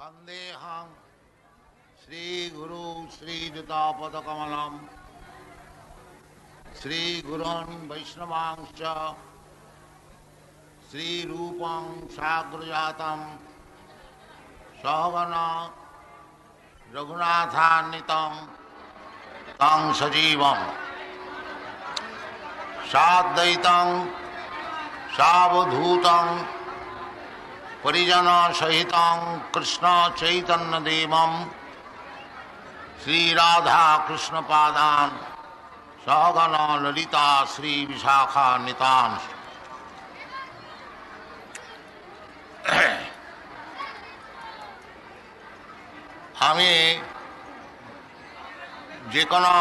वन्देऽहं श्रीगुरु श्रीयुतापदकमलं श्रीगुरून् वैष्णवांश्च श्रीरूपं साग्रजातं सहगन रघुनाथान्वितं तं सजीवं साद्वैतं सावधूतं পরিজন সহিত কৃষ্ণ চৈতন্য দেব শ্রীরাধা কৃষ্ণপাদান সহগণ ললিতা শ্রী বিশাখা নিতান। আমি যে কোনো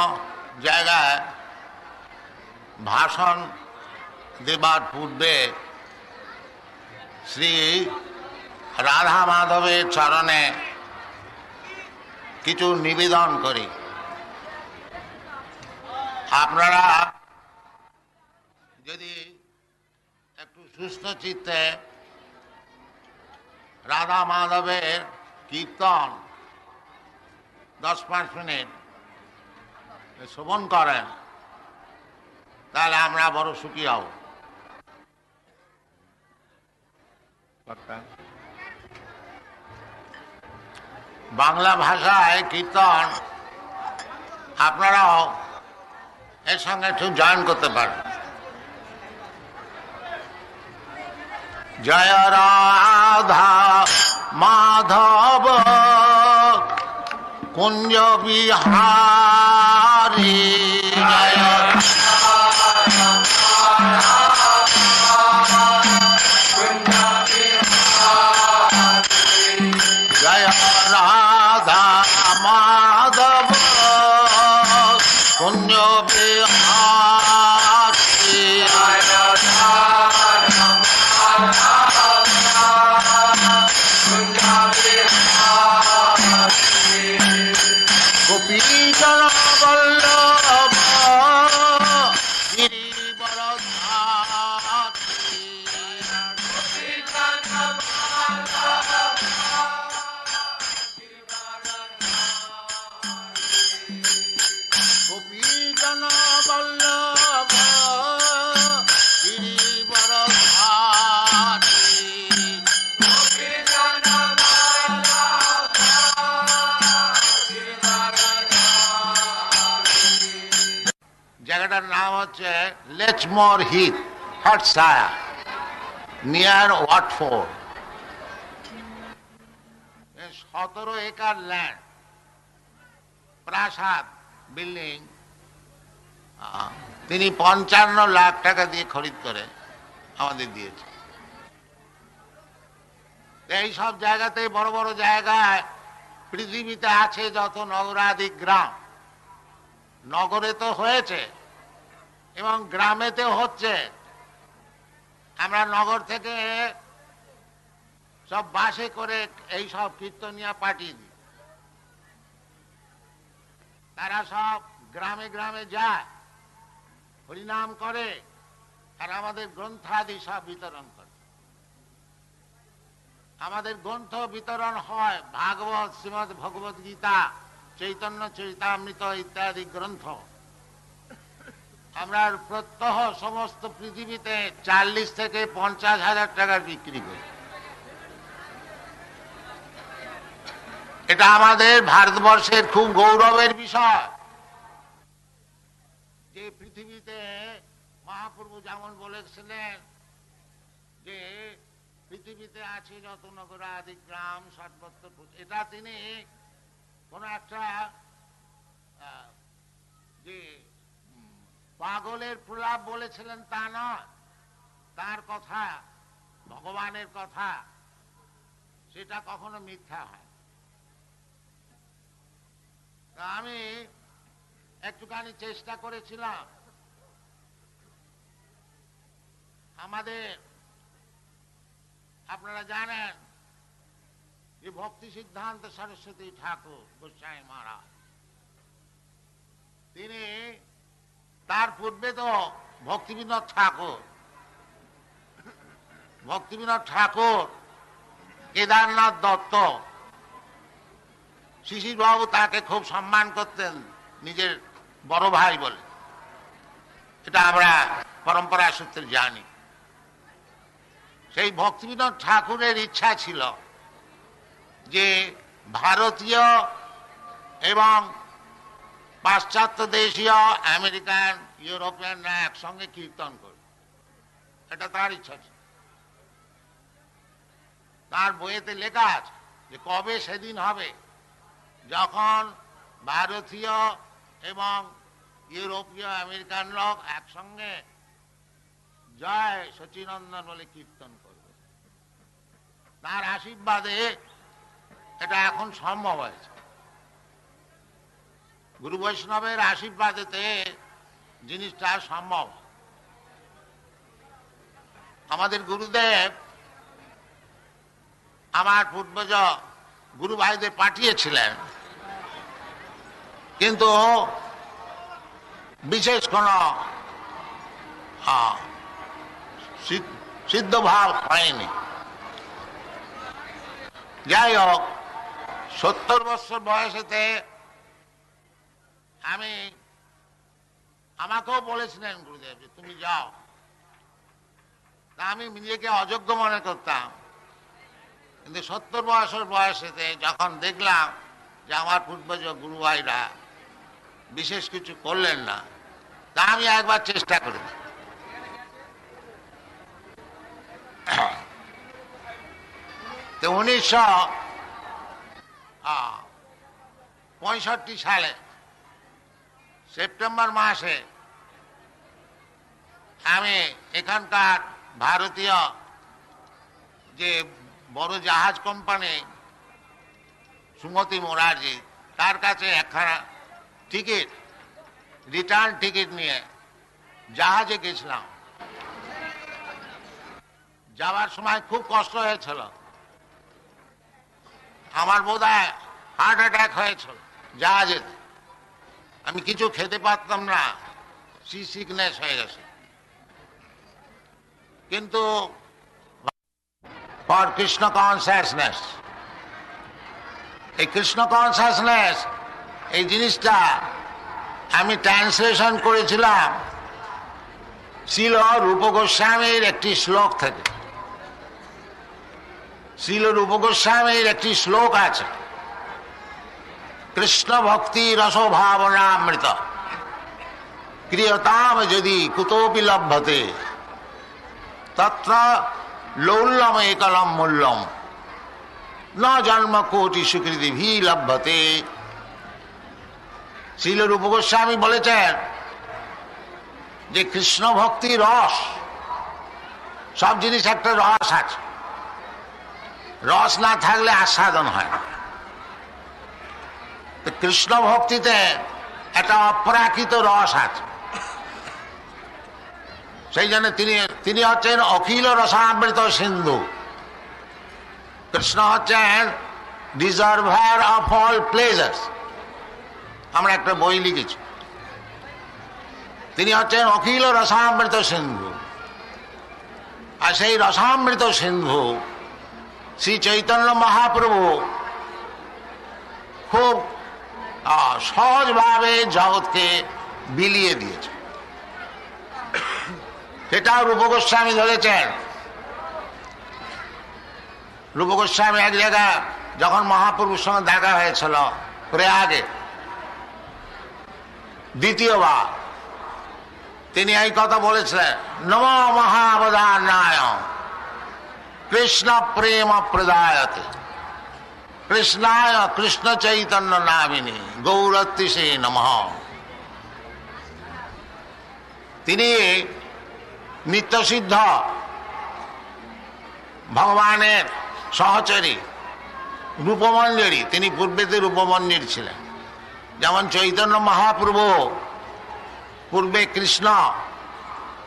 জায়গায় ভাষণ দেবার পূর্বে শ্রী রাধা মাধবের চরণে কিছু নিবেদন করি। আপনারা যদি একটু সুস্থ চিত্তে রাধা মাধবের কীর্তন দশ পাঁচ মিনিট শ্রবণ করেন, তাহলে আমরা বড় সুখী হব। বাংলা ভাষায় কীর্তন। আপনারাও এর সঙ্গে একটু জয়েন করতে পারেন। জয় রাধা মাধব, কুঞ্জ বিহারী। গোপীজন বল্লভ হচ্ছে লেচমোর হিথ হটসায়ার নিয়ার ওয়াটফোর্ড সতেরো একর ল্যান্ড প্রাসাদ বিল্ডিং তিনি পঞ্চান্ন লাখ টাকা দিয়ে খরিদ করে আমাদের দিয়েছে এই সব জায়গাতে বড় বড় জায়গায় পৃথিবীতে আছে যত নগরাধিক গ্রাম। নগরে তো হয়েছে। এবং গ্রামেতে হচ্ছে। আমরা নগর থেকে সব বাসে করে এই সব কীর্তনিয়া পাঠিয়ে দিই। তারা সব গ্রামে গ্রামে যায়, হরিনাম করে আর আমাদের গ্রন্থাদি সব বিতরণ করে। আমাদের গ্রন্থ বিতরণ হয় ভাগবত, শ্রীমদ ভগবত গীতা, চৈতন্য চৈতামৃত ইত্যাদি গ্রন্থ। আমরা প্রত্যহ সমস্ত পৃথিবীতে চাল্লিশ থেকে পঞ্চাশ হাজার টাকার বিক্রি করি। এটা আমাদের ভারতবর্ষের খুব গৌরবের বিষয়। যে পৃথিবীতে মহাপ্রভু যেমন বলেছিলেন যে পৃথিবীতে আছে যত নগর আদি গ্রাম, সর্বত্র এটা তিনি কোন একটা যে পাগলের প্রলাপ বলেছিলেন তা নয়। তার কথা, ভগবানের কথা, সেটা কখনো মিথ্যা হয়। আমি একটুখানি চেষ্টা করেছিলাম। আমাদের, আপনারা জানেন যে ভক্তি সিদ্ধান্ত সরস্বতী ঠাকুর গোস্বাই মহারাজ। তিনি তার পূর্বে তো ভক্তিবিনোদ ঠাকুর। ভক্তিবিনোদ ঠাকুর, কেদারনাথ দত্ত। শিশির বাবু তাকে খুব সম্মান করতেন নিজের বড় ভাই বলে। এটা আমরা পরম্পরা সূত্রে জানি। সেই ভক্তিবিনোদ ঠাকুরের ইচ্ছা ছিল যে ভারতীয় এবং পাশ্চাত্য দেশীয়, আমেরিকান ইউরোপিয়ানরা একসঙ্গে কীর্তন করবে এটা তার ইচ্ছা ছিল। তার বইয়েতে লেখা আছে যে কবে সেদিন হবে? যখন ভারতীয় এবং ইউরোপীয়, আমেরিকান লোক একসঙ্গে জয় সচিনন্দন বলে কীর্তন করবে। তার আশীর্বাদে এটা এখন সম্ভব হয়েছে। গুরু বৈষ্ণবের আশীর্বাদেতে জিনিসটা সম্ভব। আমাদের গুরুদেব আমার পূর্বজ গুরু ভাইদের পাঠিয়েছিলেন। কিন্তু বিশেষ কোন আহ, সিদ্ধ- সিদ্ধ ভাব হয়নি। যাই হোক সত্তর বছর বয়সেতে আমি আমাকেও বলেছিলেন গুরুদেব যে তুমি যাও। তা আমি নিজেকে অযোগ্য মনে করতাম। কিন্তু সত্তর বছর বয়সেতে যখন দেখলাম যে আমার পূর্বজ গুরু ভাইরা বিশেষ কিছু করলেন না, তা আমি একবার চেষ্টা করি। তো উনিশশো পঁয়ষট্টি সালে সেপ্টেম্বর মাসে আমি এখানকার ভারতীয় যে বড় জাহাজ কোম্পানি, সুমতি মোরারজি, তার কাছে একখানা টিকিট, রিটার্ন টিকিট নিয়ে জাহাজে গেছিলাম। যাওয়ার সময় খুব কষ্ট হয়েছিল। আমার বোধ হার্ট অ্যাটাক হয়েছিল জাহাজে আমি কিছু খেতে পারতাম না। সি সিকনেস হয়ে গেছে। কিন্তু কৃষ্ণ কনসিয়াসনেস এই কৃষ্ণ কনসিয়াসনেস এই জিনিসটা আমি ট্রান্সলেশন করেছিলাম শিল রূপ গোস্বামীর একটি শ্লোক থেকে। শিল রূপ গোস্বামীর একটি শ্লোক আছে। কৃষ্ণ ভক্তি রসভাবনামৃত ক্রিয়তাম যদি কুতোপি লভ্যতে, তত্র লৌল্যম একলম মূল্যম। ন জন্ম কোটি স্বীকৃতি ভি লভ্যতে। শিল রূপ গোস্বামী বলেছেন যে কৃষ্ণ ভক্তি রস, সব জিনিস একটা রস আছে। রস না থাকলে আস্বাদন হয় না। কৃষ্ণ ভক্তিতে একটা অপ্রাকৃত রস আছে। সেই জন্য তিনি তিনি হচ্ছেন অখিল রসামৃত সিন্ধু। কৃষ্ণ হচ্ছেন ডিজার্ভার অফ অল প্লেজার্স আমরা একটা বই লিখেছি। তিনি হচ্ছেন অখিল রসামৃত সিন্ধু। আর সেই রসামৃত সিন্ধু শ্রী চৈতন্য মহাপ্রভু খুব সহজভাবে জগৎকে বিলিয়ে দিয়েছে। সেটাও রূপ গোস্বামী ধরেছেন। রূপ গোস্বামী এক জায়গা যখন মহাপ্রভুর সঙ্গে দেখা হয়েছিল প্রয়াগে, দ্বিতীয়বার তিনি এই কথা বলেছিলেন, নম মহাবদানায় কৃষ্ণ প্রেম প্রদায়তে। কৃষ্ণায় কৃষ্ণ চৈতন্য নামিনী গৌরত্রিষে নম। তিনি নিত্যসিদ্ধ ভগবানের সহচরী, রূপমঞ্জরী। তিনি পূর্বেতে রূপমঞ্জরী ছিলেন। যেমন চৈতন্য মহাপ্রভু, পূর্বে কৃষ্ণ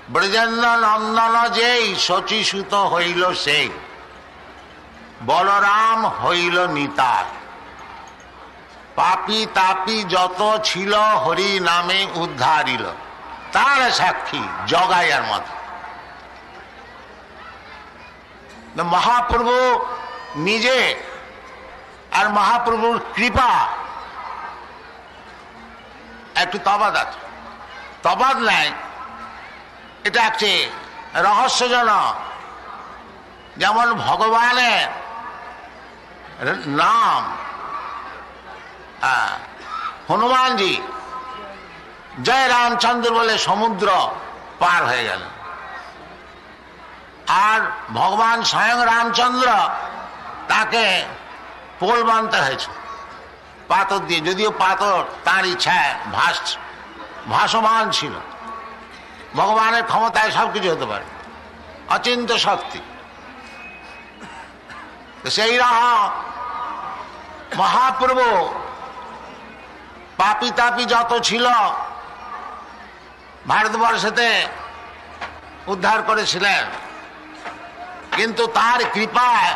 ব্রজেন্দ্র নন্দন যেই শচীসূত হইল সেই। বলরাম হইল নিতার। পাপি তাপি যত ছিল হরি নামে উদ্ধারিল। তার সাক্ষী জগাইয়ার মত। মহাপ্রভু নিজে আর মহাপ্রভুর কৃপা। একটু তবাদ আছে তবাদ নাই। এটা একটি রহস্যজনক। যেমন ভগবানের নাম হনুমানজি জয় রামচন্দ্র বলে সমুদ্র পার হয়ে গেল। আর ভগবান স্বয়ং রামচন্দ্র তাকে পোল বানতে হয়েছে। পাথর দিয়ে, যদিও পাথর তার ইচ্ছায় ভাস ভাসমান ছিল। ভগবানের ক্ষমতায় সব কিছু হতে পারে। অচিন্ত শক্তি। সেই রকম মহাপ্রভু, পাপি তাপি যত ছিল, ভারতবর্ষেতে উদ্ধার করেছিলেন। কিন্তু তার কৃপায়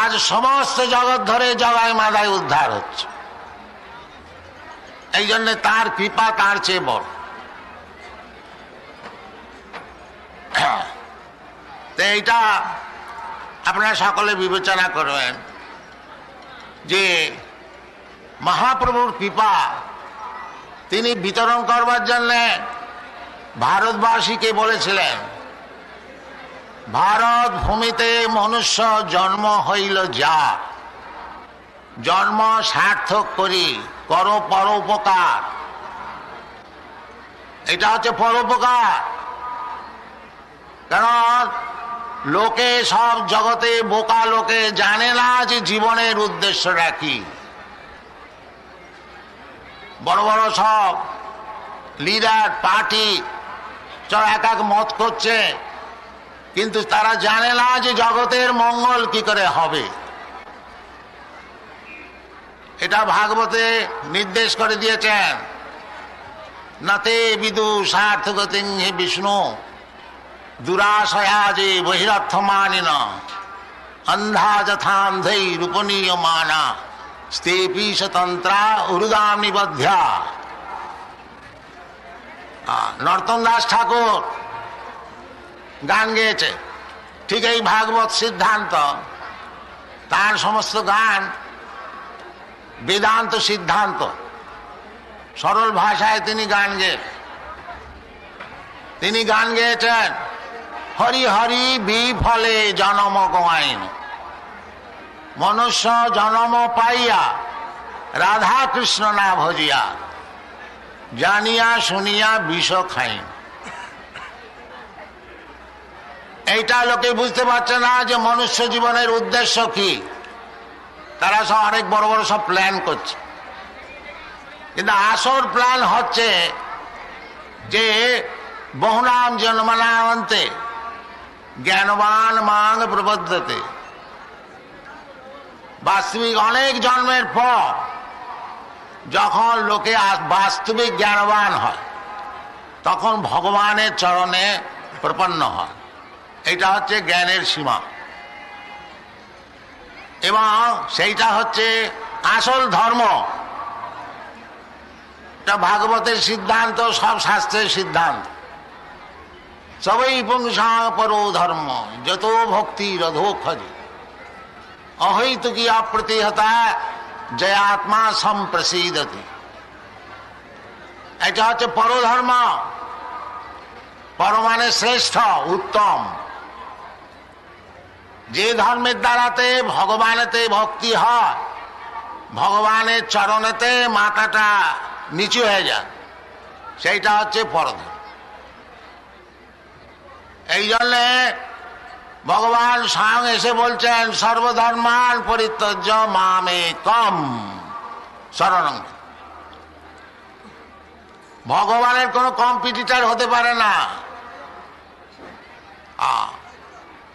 আজ সমস্ত জগৎ ধরে জগায় মাদায় উদ্ধার হচ্ছে। এই জন্য তার কৃপা তার চেয়ে বড়। তো এইটা আপনারা সকলে বিবেচনা করবেন। যে মহাপ্রভুর কৃপা, তিনি বিতরণ করবার জন্যে ভারতবাসীকে বলেছিলেন, ভারত ভূমিতে মনুষ্য জন্ম হইল যা, জন্ম সার্থক করি, কর পরোপকার। এটা হচ্ছে পরোপকার। কারণ লোকে সব জগতে বোকা লোকে জানে না যে জীবনের উদ্দেশ্যটা কি। বড় বড় সব লিডার পার্টি সব এক এক মত করছে, কিন্তু তারা জানে না যে জগতের মঙ্গল কি করে হবে। এটা ভাগবতে নির্দেশ করে দিয়েছেন। নাতে বিদু সার্থগতিং হে বিষ্ণু। দুরাশয়া যে বহিরর্থমানিন অন্ধা যথান্ধৈ রূপনীয় মানা স্তেপি স্বতন্ত্রা নিবধ্যা নর্তন দাস ঠাকুর। গান গেয়েছে। ঠিক এই ভাগবত সিদ্ধান্ত। তার সমস্ত গান বেদান্ত সিদ্ধান্ত। সরল ভাষায় তিনি গান গেয়ে তিনি গান গেয়েছেন। হরি হরি বিফলে জনম গোয়াইন। মনুষ্য জনম পাইয়া রাধা কৃষ্ণ না ভজিয়া, জানিয়া শুনিয়া বিষ খাইন। এইটা লোকে বুঝতে পারছে না যে মনুষ্য জীবনের উদ্দেশ্য কি। তারা সব অনেক বড় বড় সব প্ল্যান করছে। কিন্তু আসল প্ল্যান হচ্ছে যে বহুনাম জন্মনামন্তে জ্ঞানবান মাং প্রবদ্ধতে বাস্তবিক অনেক জন্মের পর যখন লোকে বাস্তবিক জ্ঞানবান হয়, তখন ভগবানের চরণে প্রপন্ন হয়। এটা হচ্ছে জ্ঞানের সীমা। এবং সেইটা হচ্ছে আসল ধর্ম। এটা ভাগবতের সিদ্ধান্ত, সব শাস্ত্রের সিদ্ধান্ত। সবই পুংসা পরো ধর্ম, যত ভক্তি রধো খজে। অহৈতুকি অপ্রতিহতা জয়াত্মা সম্প্রসিদতি। এটা হচ্ছে পরধর্ম পর মানে শ্রেষ্ঠ, উত্তম। যে ধর্মের দ্বারাতে ভগবানেতে ভক্তি হয়, ভগবানের চরণেতে মাথাটা নিচু হয়ে যায়। সেইটা হচ্ছে পরধর্ম। এই জন্যে ভগবান স্বয়ং এসে বলছেন সর্বধর্মান পরিত্যজ্য মামে কম শরণং ভগবানের কোনো কম্পিটিটার হতে পারে না।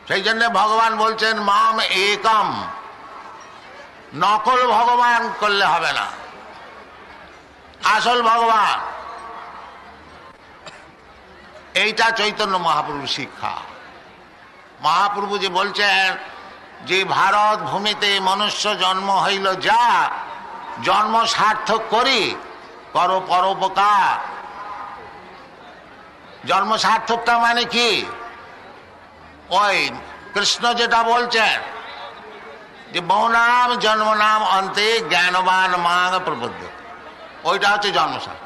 সেই জন্য ভগবান বলছেন, মাম একম। নকল ভগবান করলে হবে না। আসল ভগবান এইটা চৈতন্য মহাপ্রভু শিক্ষা। মহাপ্রভু যে বলছেন যে ভারত ভূমিতে মনুষ্য জন্ম হইল যা, জন্ম সার্থক করি, কর পরোপকার। জন্ম সার্থকটা মানে কি? ওই কৃষ্ণ যেটা বলছেন যে বহুনাম জন্মনাম অন্তে জ্ঞানবান মাং প্রবদ্ধ। ওইটা হচ্ছে জন্মসার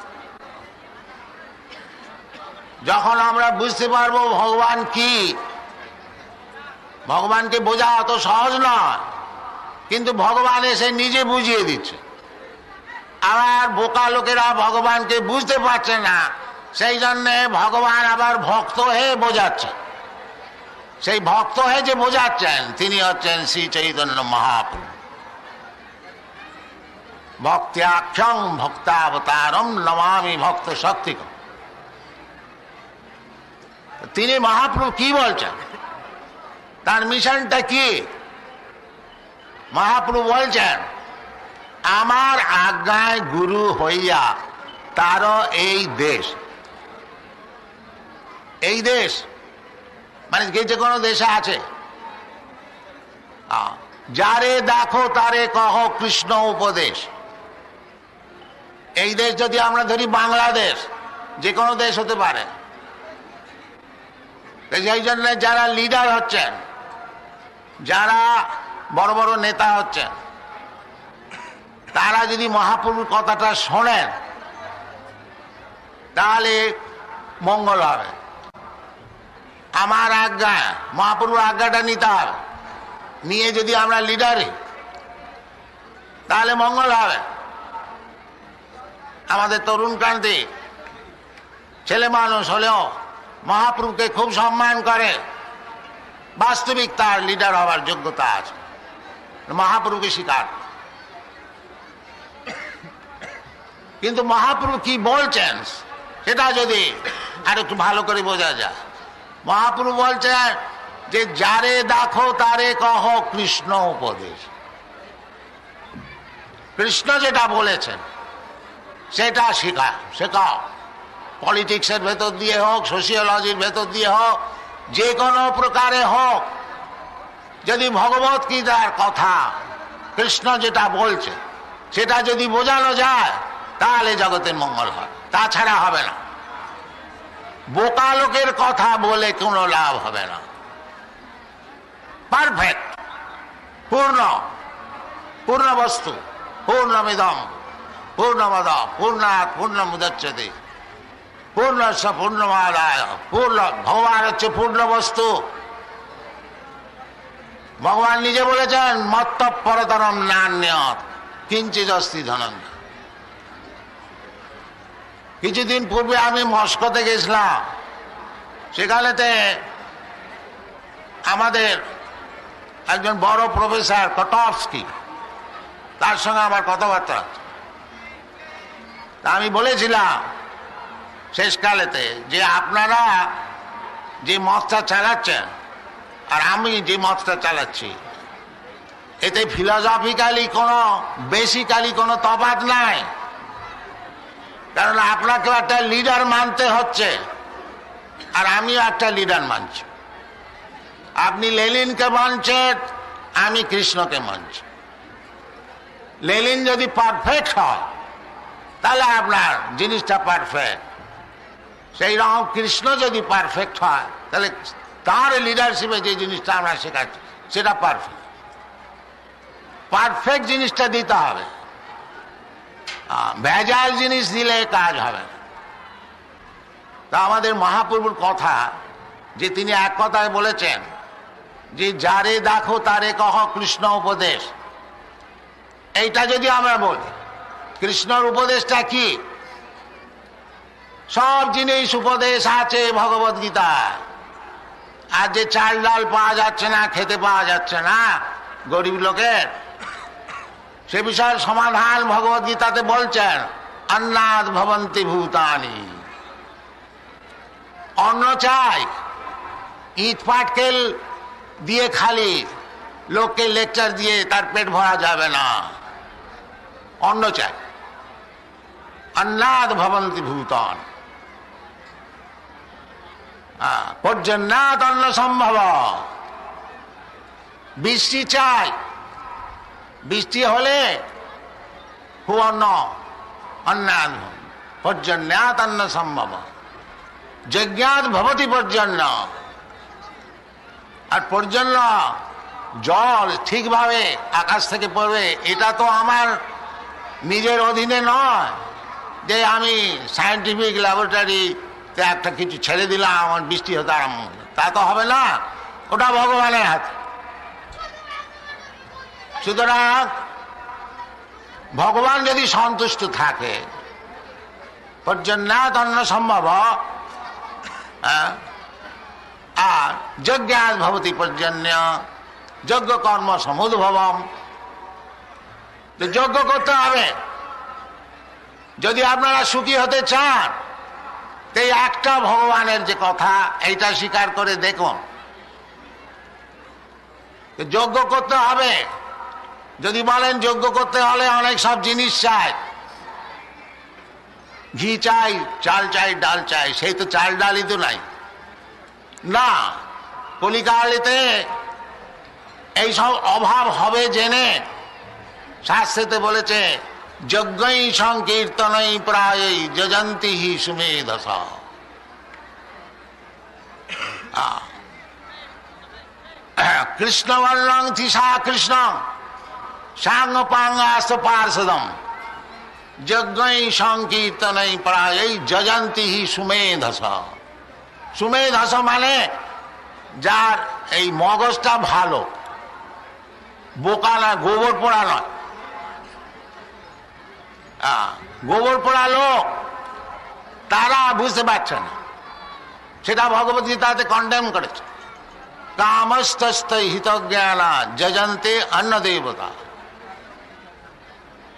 যখন আমরা বুঝতে পারব ভগবান কি, ভগবানকে বোঝা অত সহজ নয়, কিন্তু ভগবান এসে নিজে বুঝিয়ে দিচ্ছে। আবার বোকা লোকেরা ভগবানকে বুঝতে পারছে না, সেই জন্যে ভগবান আবার ভক্ত হয়ে বোঝাচ্ছে। সেই ভক্ত হয়ে যে বোঝাচ্ছেন, তিনি হচ্ছেন শ্রী চৈতন্য মহাপ্রভু। ভক্ত্যাক্ষং ভক্তাবতারম নমামি ভক্ত শক্তিক তিনি মহাপ্রভু কি বলছেন? তার মিশনটা কি? মহাপ্রভু বলছেন, আমার আজ্ঞায় গুরু হইয়া তারও এই দেশ। এই দেশ? মানে যে যে কোনো দেশে আছে। যারে দেখো তারে কহ কৃষ্ণ উপদেশ। এই দেশ যদি আমরা ধরি বাংলাদেশ যে কোনো দেশ হতে পারে। সেই জন্য যারা লিডার হচ্ছেন, যারা বড় বড় নেতা হচ্ছেন, তারা যদি মহাপ্রভুর কথাটা শোনেন, তাহলে মঙ্গল হবে। আমার আজ্ঞা, মহাপ্রভুর আজ্ঞাটা নিতে হবে। নিয়ে যদি আমরা লিডারে তাহলে মঙ্গল হবে। আমাদের তরুণ ক্রান্তি, ছেলে মানুষ হলেও মহাপ্রভুকে খুব সম্মান করে। বাস্তবিক তার লিডার হওয়ার যোগ্যতা আছে। মহাপ্রভুকে স্বীকার। কিন্তু মহাপ্রভু কি বলছেন, সেটা যদি আর একটু ভালো করে বোঝা যায়। মহাপ্রভু বলছেন যে, যারে দেখো তারে কহ কৃষ্ণ উপদেশ। কৃষ্ণ যেটা বলেছেন, সেটা শেখা শেখাও পলিটিক্সের ভেতর দিয়ে হোক, সোশিওলজির ভেতর দিয়ে হোক, যে কোনো প্রকারে হোক, যদি ভগবত গীতার কথা কৃষ্ণ যেটা বলছে, সেটা যদি বোঝানো যায়, তাহলে জগতের মঙ্গল হয়। তাছাড়া হবে না। বোকা লোকের কথা বলে কোনো লাভ হবে না। পারফেক্ট। পূর্ণ। পূর্ণ বস্তু পূর্ণমিদম। পূর্ণমদ পূর্ণাৎ পূর্ণমুদচ্ছতে। পূর্ণস্ব পূর্ণমাদায় পূর্ণ ভগবান হচ্ছে পূর্ণ বস্তু। ভগবান নিজে বলেছেন মত্ত পরতরম নান্যত কিঞ্চিত অস্তি ধনঞ্জ কিছুদিন পূর্বে আমি মস্কোতে গেছিলাম। সেখানেতে আমাদের একজন বড় প্রফেসর কটফস্কি, তার সঙ্গে আমার কথাবার্তা আমি বলেছিলাম শেষকালেতে যে আপনারা যে মতটা চালাচ্ছেন, আর আমি যে মতটা চালাচ্ছি, এতে ফিলসফিক্যালি কোনো বেসিক্যালি কোনো তফাৎ নাই। কারণ আপনাকেও একটা লিডার মানতে হচ্ছে, আর আমিও একটা লিডার মানছি। আপনি লেলিনকে মানছেন, আমি কৃষ্ণকে মানছি। লেলিন যদি পারফেক্ট হয়, তাহলে আপনার জিনিসটা পারফেক্ট সেই রকম কৃষ্ণ যদি পারফেক্ট হয়, তাহলে তার লিডারশিপে যে জিনিসটা আমরা শেখাচ্ছি, সেটা পারফেক্ট পারফেক্ট জিনিসটা দিতে হবে। ভেজাল জিনিস দিলে কাজ হবে তা আমাদের মহাপ্রভুর কথা, যে তিনি এক কথায় বলেছেন যে, যারে দেখো তারে কহ কৃষ্ণ উপদেশ। এইটা যদি আমরা বলি, কৃষ্ণর উপদেশটা কি? সব জিনিস উপদেশ আছে ভগবত গীতা। আর যে চাল ডাল পাওয়া যাচ্ছে না, খেতে পাওয়া যাচ্ছে না, গরিব লোকের, সে বিষয়ের সমাধান ভগবত গীতাতে বলছেন, অন্নাদ ভবন্তি ভূতানি। অন্ন চাই, ইট পাটকেল দিয়ে খালি, লোককে লেকচার দিয়ে তার পেট ভরা যাবে না। অন্ন চাই। অন্নাদ ভবন্তি ভূতান। পর্যন্নাথ অন্ন সম্ভব। বৃষ্টি চাই। বৃষ্টি হলে অন্নাদ পর্যন্যাত অন্ন সম্ভব। যজ্ঞাত ভবতি পর্যন্ন। আর পর্যন্ন জল ঠিকভাবে আকাশ থেকে পড়বে, এটা তো আমার নিজের অধীনে নয় যে আমি সায়েন্টিফিক একটা কিছু ছেড়ে দিলাম, আমার বৃষ্টি হতে আরম্ভ হলো। তা তো হবে না, ওটা ভগবানের হাতে। সুতরাং ভগবান যদি সন্তুষ্ট থাকে পর্যন্নাথ অন্ন সম্ভব আর যজ্ঞাত ভবতি পর্জন্য যজ্ঞ কর্ম সমুদ্ভবম যজ্ঞ করতে হবে। যদি আপনারা সুখী হতে চান এই একটা ভগবানের যে কথা, এইটা স্বীকার করে দেখুন। যজ্ঞ করতে হবে। যদি বলেন যজ্ঞ করতে হলে অনেক সব জিনিস চাই। ঘি চাই, চাল চাই, ডাল চাই, সেই তো চাল ডালই তো নাই। না, কলিকালিতে এইসব অভাব হবে জেনে শাস্ত্রেতে বলেছে যজ্ঞই সংকীর্তনই প্রায় যজন্তি হি সুমেধস। কৃষ্ণবর্ণং থিসা কৃষ্ণ। সাঙ্গ পাঙ্গাস পার্ষদম যজ্ঞই সংকীর্তনই প্রায় যজন্তি হি সুমেধস। সুমেধস মানে যার এই মগজটা ভালো বোকা না গোবর পোড়া নয়। গোবর পোড়া লোক, তারা বুঝতে পারছে না। সেটা ভগবত গীতাতে কন্ডেম করেছে। কামস্তস্থ হিতজ্ঞানা যজন্তে অন্ন দেবতা।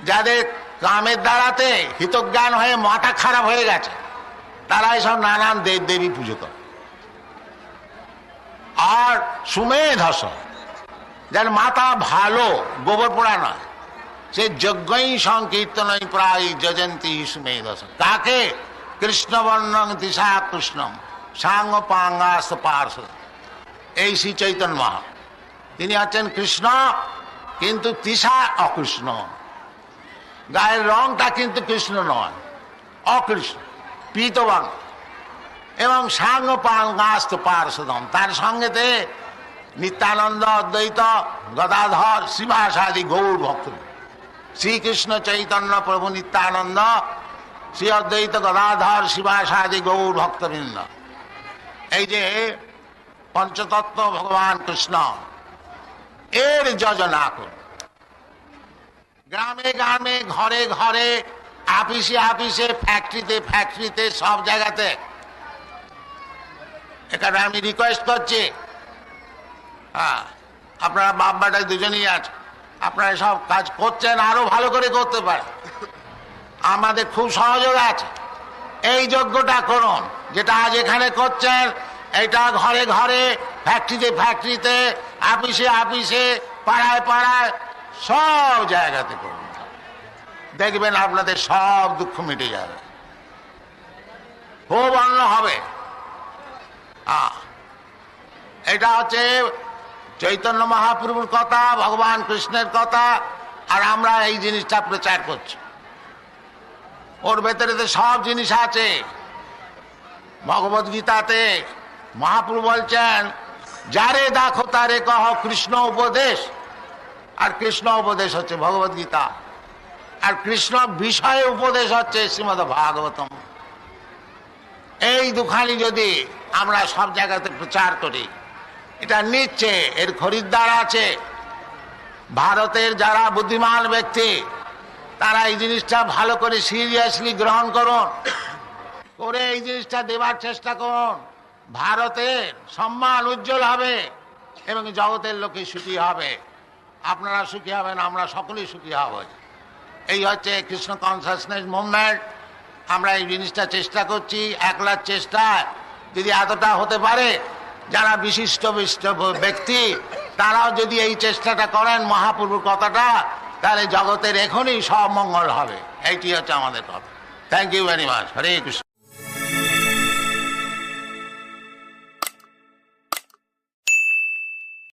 যাদের কামের দ্বারাতে হিতজ্ঞান হয়ে মাথা খারাপ হয়ে গেছে, তারা এসব নানান দেব দেবী পুজো করে। আর সুমেধস যার মাথা ভালো, গোবর পোড়া নয় সে যজ্ঞই সংকীর্তনই প্রায় যজন্তী সুমেধস কাকে কৃষ্ণবর্ণং দিশা কৃষ্ণম, সাঙ্গ পাঙ্গাস পার্শ এই শ্রী চৈতন্য মহা। তিনি হচ্ছেন কৃষ্ণ, কিন্তু তিসা অকৃষ্ণ। গায়ের রংটা কিন্তু কৃষ্ণ নয়, অকৃষ্ণ, পীতবান। এবং সাঙ্গ পাঙ্গাস্ত পার্শ্বদম। তার সঙ্গেতে নিত্যানন্দ, অদ্বৈত, গদাধর শিবাসাদি গৌর ভক্ত। শ্রীকৃষ্ণ চৈতন্য প্রভু নিত্যানন্দ, শ্রী অদ্বৈত গদাধর শিবাসাদি গৌর ভক্তবৃন্দ। এই যে পঞ্চতত্ত্ব ভগবান কৃষ্ণ, এর যোজনা করুন গ্রামে গ্রামে, ঘরে ঘরে, আপিসে আপিসে, ফ্যাক্টরিতে ফ্যাক্টরিতে, সব জায়গাতে। এখানে আমি রিকোয়েস্ট করছি। হ্যাঁ আপনারা বাপ দুজনেই আছে আপনারা সব কাজ করছেন, আরও ভালো করে করতে পারে আমাদের খুব সহযোগ আছে। এই যজ্ঞটা করুন, যেটা আজ এখানে করছেন, এটা ঘরে ঘরে ফ্যাক্টরিতে ফ্যাক্টরিতে আপিসে আপিসে পাড়ায় পাড়ায়, সব জায়গাতে করুন। দেখবেন আপনাদের সব দুঃখ মিটে যাবে। খুব অন্য হবে। এটা হচ্ছে চৈতন্য মহাপ্রভুর কথা, ভগবান কৃষ্ণের কথা, আর আমরা এই জিনিসটা প্রচার করছি। ওর ভেতরে তো সব জিনিস আছে ভগবত গীতাতে মহাপ্রভু বলছেন, যারে দেখো তারে কহ কৃষ্ণ উপদেশ। আর কৃষ্ণ উপদেশ হচ্ছে ভগবত গীতা আর কৃষ্ণ বিষয়ে উপদেশ হচ্ছে শ্রীমদ ভাগবতম। এই দুখানি যদি আমরা সব জায়গাতে প্রচার করি এটা নিচ্ছে, এর খরিদ্দার আছে। ভারতের যারা বুদ্ধিমান ব্যক্তি, তারা এই জিনিসটা ভালো করে সিরিয়াসলি গ্রহণ করুন। করে এই জিনিসটা দেবার চেষ্টা করুন। ভারতের সম্মান উজ্জ্বল হবে এবং জগতের লোকে সুখী হবে। আপনারা সুখী হবেন, আমরা সকলেই সুখী হব। এই হচ্ছে কৃষ্ণ কনসাসনেস মুভমেন্ট আমরা এই জিনিসটা চেষ্টা করছি একলার চেষ্টা যদি এতটা হতে পারে যারা বিশিষ্ট বিশিষ্ট ব্যক্তি, তারাও যদি এই চেষ্টাটা করেন মহাপ্রভুর কথাটা, তাহলে জগতের এখনই সব মঙ্গল হবে। এইটি হচ্ছে আমাদের কথা। Thank you very much Hare Krishna.